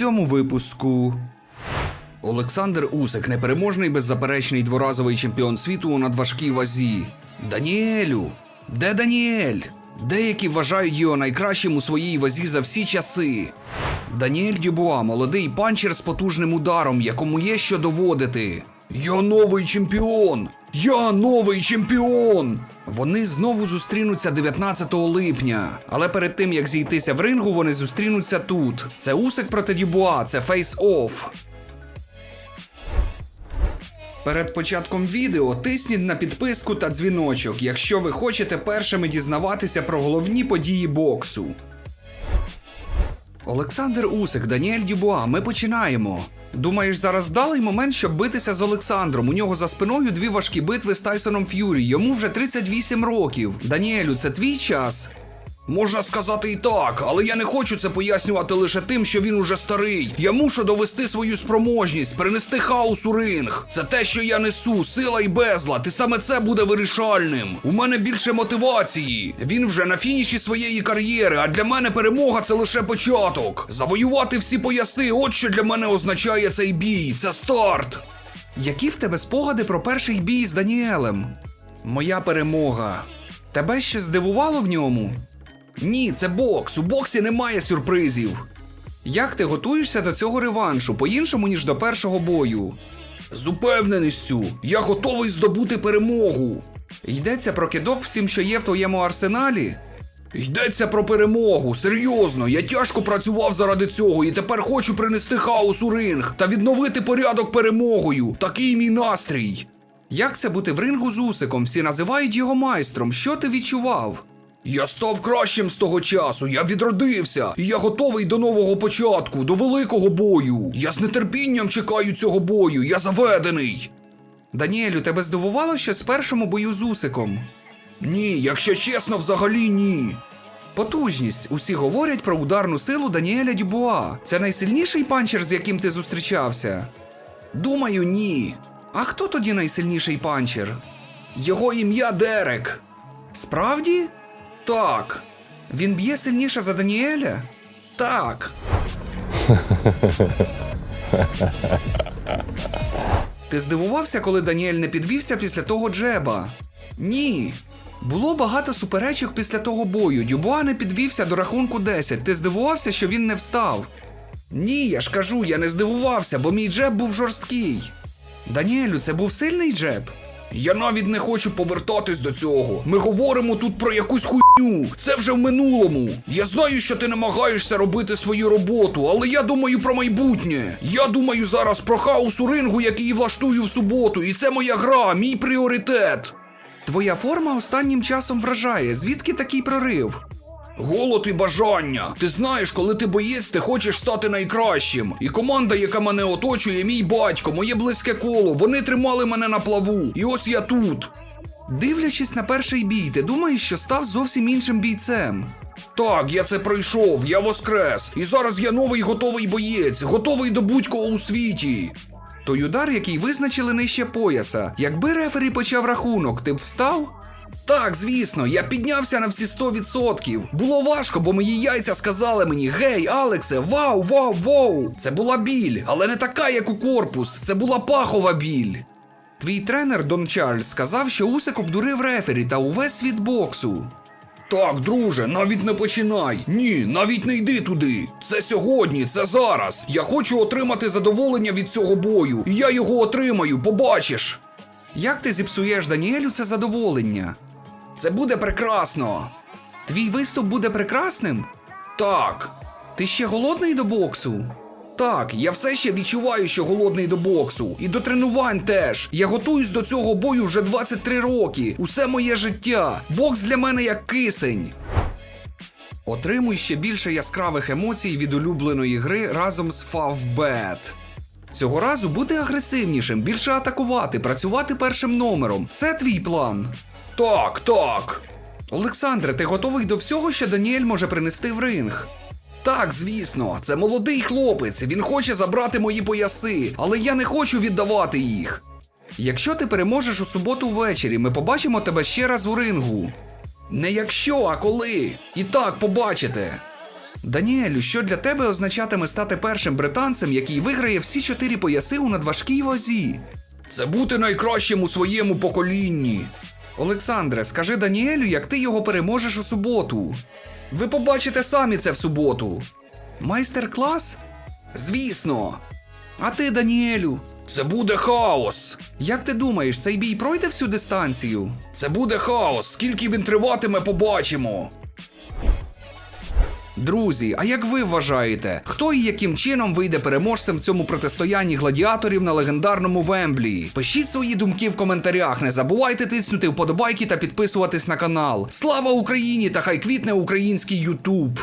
цьому випуску. Олександр Усик, непереможний беззаперечний дворазовий чемпіон світу у надважкій вазі. Даніелю, де Даніель? Деякі вважають його найкращим у своїй вазі за всі часи. Даніель Дюбуа, молодий панчер з потужним ударом, якому є що доводити. Я новий чемпіон! Я новий чемпіон! Вони знову зустрінуться 19 липня. Але перед тим як зійтися в рингу, вони зустрінуться тут. Це Усик проти Дюбуа, це фейс-офф. Перед початком відео тисніть на підписку та дзвіночок, якщо ви хочете першими дізнаватися про головні події боксу. Олександр Усик, Даніель Дюбуа, ми починаємо. Думаєш, зараз вдалий момент, щоб битися з Олександром. У нього за спиною дві важкі битви з Тайсоном Ф'юрі. Йому вже 38 років. Даніелю, це твій час? Можна сказати і так, але я не хочу це пояснювати лише тим, що він уже старий. Я мушу довести свою спроможність, принести хаос у ринг. Це те, що я несу, сила і безлад, і саме це буде вирішальним. У мене більше мотивації. Він вже на фініші своєї кар'єри, а для мене перемога це лише початок. Завоювати всі пояси, от що для мене означає цей бій. Це старт. Які в тебе спогади про перший бій з Даніелем? Моя перемога. Тебе ще здивувало в ньому? Ні, це бокс. У боксі немає сюрпризів. Як ти готуєшся до цього реваншу по-іншому, ніж до першого бою? З упевненістю, я готовий здобути перемогу. Йдеться про кидок всім, що є в твоєму арсеналі. Йдеться про перемогу. Серйозно, я тяжко працював заради цього і тепер хочу принести хаос у ринг та відновити порядок перемогою. Такий мій настрій. Як це бути в рингу з Усиком? Всі називають його майстром. Що ти відчував? Я став кращим з того часу, я відродився, і я готовий до нового початку, до великого бою. Я з нетерпінням чекаю цього бою, я заведений. Даніелю, тебе здивувало щось в першому бою з Усиком? Ні, якщо чесно, взагалі ні. Потужність. Усі говорять про ударну силу Даніеля Дюбуа. Це найсильніший панчер, з яким ти зустрічався? Думаю, ні. А хто тоді найсильніший панчер? Його ім'я Дерек. Справді? Так. Він б'є сильніше за Даніеля? Так. Ти здивувався, коли Даніель не підвівся після того джеба? Ні. Було багато суперечок після того бою. Дюбуа не підвівся до рахунку 10. Ти здивувався, що він не встав? Ні, я ж кажу, я не здивувався, бо мій джеб був жорсткий. Даніелю, це був сильний джеб? Я навіть не хочу повертатись до цього. Ми говоримо тут про якусь хуйню. Це вже в минулому. Я знаю, що ти намагаєшся робити свою роботу, але я думаю про майбутнє. Я думаю зараз про хаос у рингу, який влаштую в суботу, і це моя гра, мій пріоритет. Твоя форма останнім часом вражає. Звідки такий прорив? Голод і бажання. Ти знаєш, коли ти боєць, ти хочеш стати найкращим. І команда, яка мене оточує, мій батько, моє близьке коло, вони тримали мене на плаву. І ось я тут. Дивлячись на перший бій, ти думаєш, що став зовсім іншим бійцем. Так, я це пройшов, я воскрес. І зараз я новий готовий боєць, готовий до будь-кого у світі. Той удар, який визначили нижче пояса. Якби рефері почав рахунок, ти б встав? Так, звісно, я піднявся на всі 100%. Було важко, бо мої яйця сказали мені: Гей, Алексе, вау, вау, вау! Це була біль, але не така, як у корпус. Це була пахова біль. Твій тренер Дон Чарльз сказав, що Усик обдурив рефері та увесь світ боксу. Так, друже, навіть не починай. Ні, навіть не йди туди. Це сьогодні, це зараз. Я хочу отримати задоволення від цього бою. І я його отримаю, побачиш. Як ти зіпсуєш Даніелю це задоволення? Це буде прекрасно. Твій виступ буде прекрасним? Так. Ти ще голодний до боксу? Так, я все ще відчуваю, що голодний до боксу. І до тренувань теж. Я готуюсь до цього бою вже 23 роки. Усе моє життя. Бокс для мене як кисень. Отримуй ще більше яскравих емоцій від улюбленої гри разом з Favbet. Цього разу бути агресивнішим, більше атакувати, працювати першим номером. Це твій план. Так, так. Олександре, ти готовий до всього, що Даніель може принести в ринг? Так, звісно, це молодий хлопець. Він хоче забрати мої пояси, але я не хочу віддавати їх. Якщо ти переможеш у суботу ввечері, ми побачимо тебе ще раз у рингу. Не якщо, а коли. І так побачите. Даніелю, що для тебе означатиме стати першим британцем, який виграє всі чотири пояси у надважкій вазі? Це бути найкращим у своєму поколінні. Олександре, скажи Даніелю, як ти його переможеш у суботу. Ви побачите самі це в суботу. Майстер-клас? Звісно. А ти, Даніелю? Це буде хаос. Як ти думаєш, цей бій пройде всю дистанцію? Це буде хаос. Скільки він триватиме, побачимо. Друзі, а як ви вважаєте, хто і яким чином вийде переможцем в цьому протистоянні гладіаторів на легендарному Вемблі? Пишіть свої думки в коментарях. Не забувайте тиснути вподобайки та підписуватись на канал. Слава Україні та хай квітне український Ютуб!